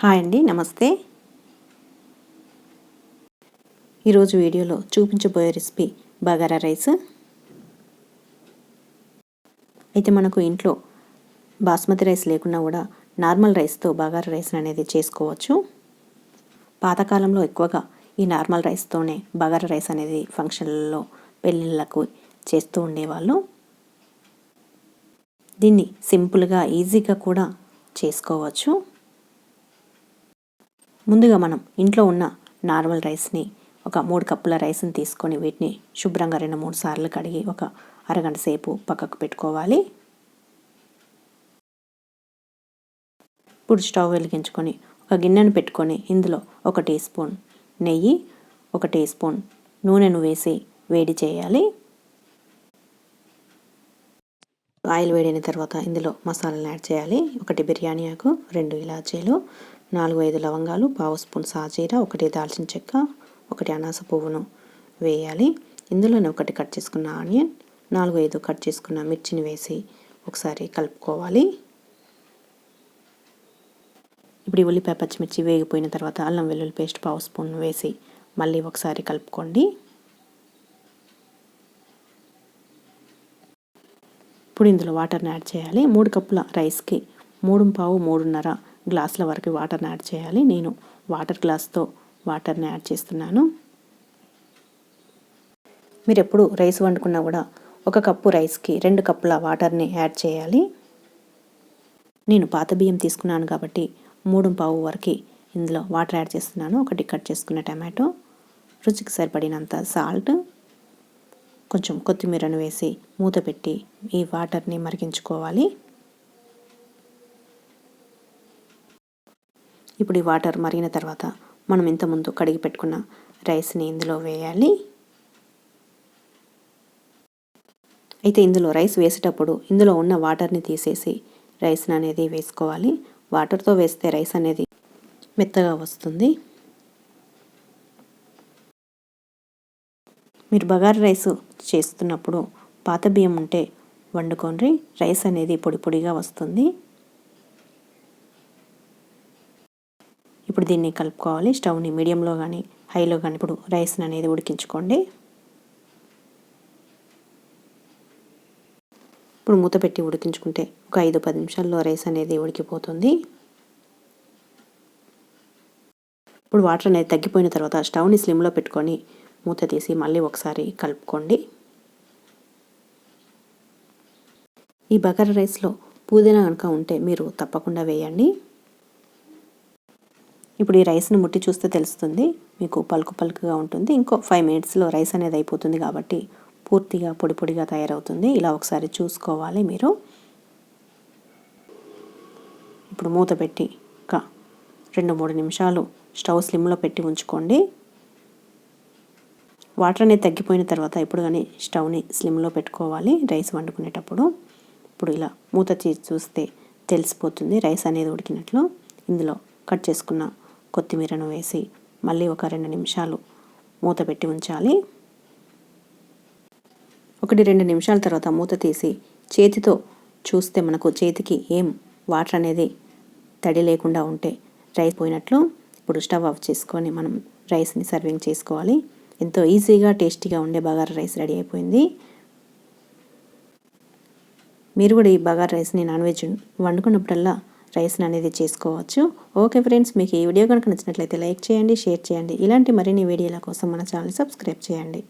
Hi అండి నమస్తే. ఈరోజు వీడియోలో చూపించబోయే రెసిపీ బగారా రైస్. అయితే మనకు ఇంట్లో బాస్మతి రైస్ లేకున్నా కూడా నార్మల్ రైస్తో బగారా రైస్ అనేది చేసుకోవచ్చు. పాతకాలంలో ఎక్కువగా ఈ నార్మల్ రైస్తోనే బగారా రైస్ అనేది ఫంక్షన్లలో పెళ్ళిళ్ళకు చేస్తూ ఉండేవాళ్ళు. దీన్ని సింపుల్గా ఈజీగా కూడా చేసుకోవచ్చు. ముందుగా మనం ఇంట్లో ఉన్న నార్మల్ రైస్ని ఒక మూడు కప్పుల రైస్ని తీసుకొని వీటిని శుభ్రంగా రెండు మూడు సార్లు కడిగి ఒక అరగంట సేపు పక్కకు పెట్టుకోవాలి. ఇప్పుడు స్టవ్ వెలిగించుకొని ఒక గిన్నెను పెట్టుకొని ఇందులో ఒక టీ స్పూన్ నెయ్యి ఒక టీ స్పూన్ నూనెను వేసి వేడి చేయాలి. ఆయిల్ వేడైన తర్వాత ఇందులో మసాలాలు యాడ్ చేయాలి. ఒకటి బిర్యానీ ఆకు రెండు ఇలాచీలు నాలుగు ఐదు లవంగాలు పావు స్పూన్ సాజీర ఒకటి దాల్చిన చెక్క ఒకటి అనాస పువ్వును వేయాలి. ఇందులోనే ఒకటి కట్ చేసుకున్న ఆనియన్ నాలుగు ఐదు కట్ చేసుకున్న మిర్చిని వేసి ఒకసారి కలుపుకోవాలి. ఇప్పుడు ఈ ఉల్లిపాయ పచ్చిమిర్చి వేగిపోయిన తర్వాత అల్లం వెల్లుల్లి పేస్ట్ పావు స్పూన్ వేసి మళ్ళీ ఒకసారి కలుపుకోండి. ఇప్పుడు ఇందులో వాటర్ని యాడ్ చేయాలి. మూడు కప్పుల రైస్కి మూడు పావు మూడున్నర గ్లాసుల వరకు వాటర్ని యాడ్ చేయాలి. నేను వాటర్ గ్లాస్తో వాటర్ని యాడ్ చేస్తున్నాను. మీరు ఎప్పుడు రైస్ వండుకున్నా కూడా ఒక కప్పు రైస్కి రెండు కప్పుల వాటర్ని యాడ్ చేయాలి. నేను పాత బియ్యం తీసుకున్నాను కాబట్టి మూడు పావు వరకు ఇందులో వాటర్ యాడ్ చేస్తున్నాను. ఒకటి కట్ చేసుకున్న టమాటో రుచికి సరిపడినంత సాల్ట్ కొంచెం కొత్తిమీరను వేసి మూత పెట్టి ఈ వాటర్ని మరిగించుకోవాలి. ఇప్పుడు ఈ వాటర్ మరిగిన తర్వాత మనం ఇంతకుముందు కడిగి పెట్టుకున్న రైస్ని ఇందులో వేయాలి. అయితే ఇందులో రైస్ వేసేటప్పుడు ఇందులో ఉన్న వాటర్ని తీసేసి రైస్ని అనేది వేసుకోవాలి. వాటర్తో వేస్తే రైస్ అనేది మెత్తగా వస్తుంది. మీరు బగారు రైస్ చేస్తున్నప్పుడు పాత బియ్యం ఉంటే వండుకోండి. రైస్ అనేది పొడి పొడిగా వస్తుంది. ఇప్పుడు దీన్ని కలుపుకోవాలి. స్టవ్ని మీడియంలో కానీ హైలో కానీ ఇప్పుడు రైస్ని అనేది ఉడికించుకోండి. ఇప్పుడు మూత పెట్టి ఉడికించుకుంటే ఒక ఐదు పది నిమిషాల్లో రైస్ అనేది ఉడికిపోతుంది. ఇప్పుడు వాటర్ అనేది తగ్గిపోయిన తర్వాత స్టవ్ని స్లిమ్లో పెట్టుకొని మూత తీసి మళ్ళీ ఒకసారి కలుపుకోండి. ఈ బగారా రైస్లో పుదీనా కనుక ఉంటే మీరు తప్పకుండా వేయండి. ఇప్పుడు ఈ రైస్ని ముట్టి చూస్తే తెలుస్తుంది. మీకు పలుకు పలుకుగా ఉంటుంది. ఇంకో ఫైవ్ మినిట్స్లో రైస్ అనేది అయిపోతుంది కాబట్టి పూర్తిగా పొడి పొడిగా తయారవుతుంది. ఇలా ఒకసారి చూసుకోవాలి మీరు. ఇప్పుడు మూత పెట్టి ఒక రెండు మూడు నిమిషాలు స్టవ్ స్లిమ్లో పెట్టి ఉంచుకోండి. వాటర్ అనేది తగ్గిపోయిన తర్వాత ఇప్పుడు కానీ స్టవ్ని స్లిమ్లో పెట్టుకోవాలి రైస్ వండుకునేటప్పుడు. ఇప్పుడు ఇలా మూత చేసి చూస్తే తెలిసిపోతుంది రైస్ అనేది ఉడికినట్లు. ఇందులో కట్ చేసుకున్న కొత్తిమీరను వేసి మళ్ళీ ఒక రెండు నిమిషాలు మూత పెట్టి ఉంచాలి. ఒకటి రెండు నిమిషాల తర్వాత మూత తీసి చేతితో చూస్తే మనకు చేతికి ఏం వాటర్ అనేది తడి లేకుండా ఉంటే రైస్ పోయినట్లు ఇప్పుడు స్టవ్ ఆఫ్ చేసుకొని మనం రైస్ని సర్వింగ్ చేసుకోవాలి. ఎంతో ఈజీగా టేస్టీగా ఉండే బగారా రైస్ రెడీ అయిపోయింది. మీరు కూడా ఈ బగారా రైస్ని నాన్ వెజ్ వండుకున్నప్పుడల్లా రైస్ని అనేది చేసుకోవచ్చు. ఓకే ఫ్రెండ్స్ మీకు ఈ వీడియో కనుక నచ్చినట్లయితే లైక్ చేయండి షేర్ చేయండి. ఇలాంటి మరిన్ని వీడియోల కోసం మన ఛానల్ సబ్స్క్రైబ్ చేయండి.